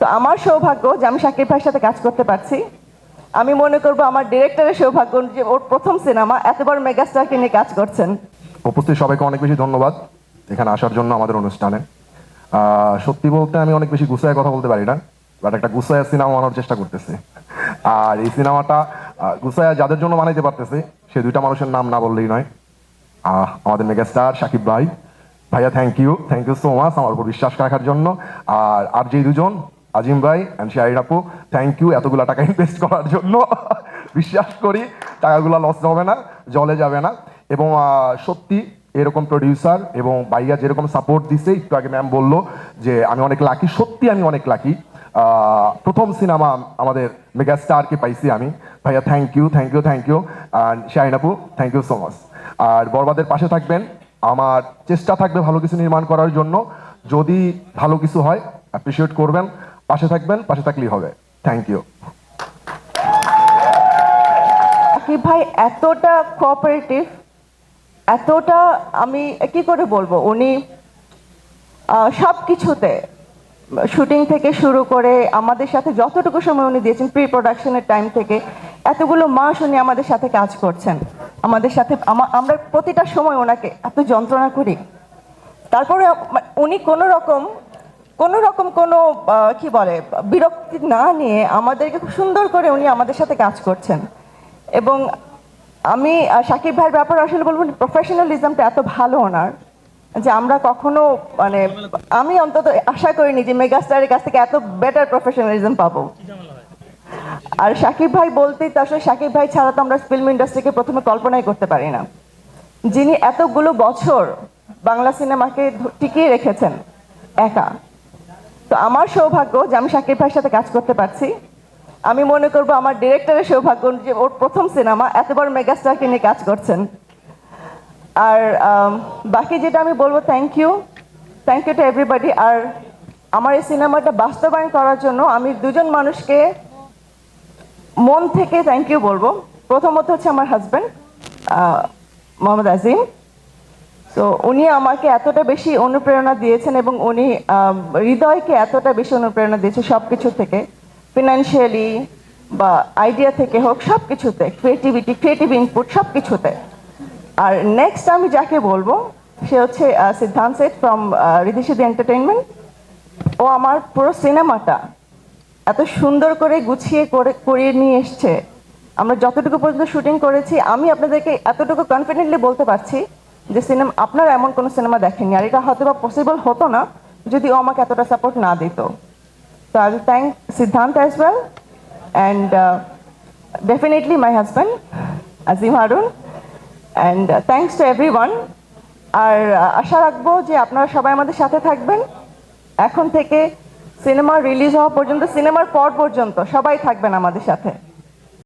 তো আমার সৌভাগ্য যে আমি শাকিব ভাইয়ের সাথে কাজ করতে পারছি। আমি মনে করব আমার ডিরেক্টরের সৌভাগ্য যে ওর প্রথম সিনেমা এত বড় মেগাস্টারকে নিয়ে কাজ করছেন। উপস্থিত সবাইকে অনেক বেশি ধন্যবাদ এখানে আসার জন্য আমাদের অনুষ্ঠানে। সত্যি বলতে আমি অনেক বেশি গুছায় কথা বলতে পারি না বাট একটা গুছায় সিনেমা বানানোর চেষ্টা করতেছি। আর এই সিনেমাটা গুছায়া যাদের জন্য বানাইতে পারতেছি, সে দুইটা মানুষের নাম না বললেই নয়। আমাদের মেগাস্টার সাকিব ভাই। ভাইয়া thank you thank you so much আমার উপর বিশ্বাস রাখার জন্য। আর আর যে দুজন আজিম ভাই অ্যান্ড শাহির আপু থ্যাংক ইউ এতগুলা টাকা ইনভেস্ট করার জন্য। বিশ্বাস করি, টাকাগুলো লস হবে না, জলে যাবে না। এবং সত্যি এরকম প্রডিউসার এবং ভাইয়া যেরকম সাপোর্ট দিছে, একটু আগে ম্যাম বলল যে, আমি অনেক লাকি সত্যি আমি অনেক লাকি প্রথম সিনেমা আমাদের মেগাস্টারকে পাইছি আমি। ভাইয়া thank you thank you thank you and Shahin আপু থ্যাংক ইউ সো মাচ আর বরবাদের পাশে থাকবেন। আমার চেষ্টা থাকবে ভালো কিছু নির্মাণ করার জন্য। যদি ভালো কিছু হয় অ্যাপ্রিসিয়েট করবেন। পাশে থাকবেন, পাশে থাকলেই হবে। থ্যাংক ইউ ভাই, এতটা কোঅপারেটিভ এতটা আমি, কি করে বলব? উনি সব কিছুতে শুটিং থেকে শুরু করে আমাদের সাথে যতটুকু সময় উনি দিয়েছেন প্রি প্রোডাকশনের টাইম থেকে, এতগুলো মাস উনি আমাদের সাথে কাজ করছেন। আমাদের সাথে আমরা প্রতিটা সময় ওনাকে এত যন্ত্রণা করি। তারপরে, উনি কোনো রকম কোনো রকম কোনো কি বলে, বিরক্তি না নিয়ে আমাদেরকে খুব সুন্দর করে উনি আমাদের সাথে কাজ করছেন। এবং আমি সাকিব ভাইয়ের ব্যাপারে আসলে বলব প্রফেশনালিজমটা এত ভালো ওনার যে আমরা কখনো মানে আমি অন্তত আশা করিনি যে মেগাস্টারের কাছ থেকে এত বেটার প্রফেশনালিজম পাবো। আর সাকিব ভাই বলতেই তো আসলে সাকিব ভাই ছাড়া তো আমরা ফিল্ম ইন্ডাস্ট্রিকে প্রথমে কল্পনাই করতে পারি না। যিনি এতগুলো বছর বাংলা সিনেমাকে টিকিয়ে রেখেছেন, একা। তো আমার সৌভাগ্য যে আমি সাকিব ভাইয়ের সাথে কাজ করতে পারছি। আমি মনে করব আমার ডিরেক্টরের সৌভাগ্য যে ওর প্রথম সিনেমা এত বড় মেগাস্টারকে নিয়ে কাজ করছেন। আর বাকি যেটা আমি বলব thank you thank you to everybody আর আমার এই সিনেমাটা বাস্তবায়ন করার জন্য আমি দুজন মানুষকে মন থেকে থ্যাংক ইউ বলব। প্রথমত হচ্ছে আমার হাজব্যান্ড মোহাম্মদ আজিম। তো উনি আমাকে এতটা বেশি অনুপ্রেরণা দিয়েছেন এবং উনি হৃদয়কে এতটা বেশি অনুপ্রেরণা দিয়েছে সব কিছু থেকে। ফিনান্সিয়ালি বা আইডিয়া থেকে হোক সব কিছুতে ক্রিয়েটিভিটি ক্রিয়েটিভ ইনপুট সব কিছুতে আর নেক্সট আমি যাকে বলব, সে হচ্ছে Siddhanta set from Riddhisiddhi entertainment ও আমার পুরো সিনেমাটা এত সুন্দর করে গুছিয়ে করে, করিয়ে নিয়ে এসছে। আমরা যতটুকু পর্যন্ত শুটিং করেছি, আমি আপনাদেরকে এতটুকু কনফিডেন্টলি বলতে পারছি যে সিনেমা আপনারা এমন কোনো সিনেমা দেখেননি, আর এটা হয়তো বা পসিবল হতো না যদি ও আমাকে এতটা সাপোর্ট না দিত। তো I thank Siddhanta as well and definitely my husband Azim Harun and thanks to every one আর আশা রাখব যে আপনারা সবাই আমাদের সাথে থাকবেন। এখন থেকে সিনেমা রিলিজ হওয়া পর্যন্ত সিনেমার পর পর্যন্ত সবাই থাকবেন আমাদের সাথে।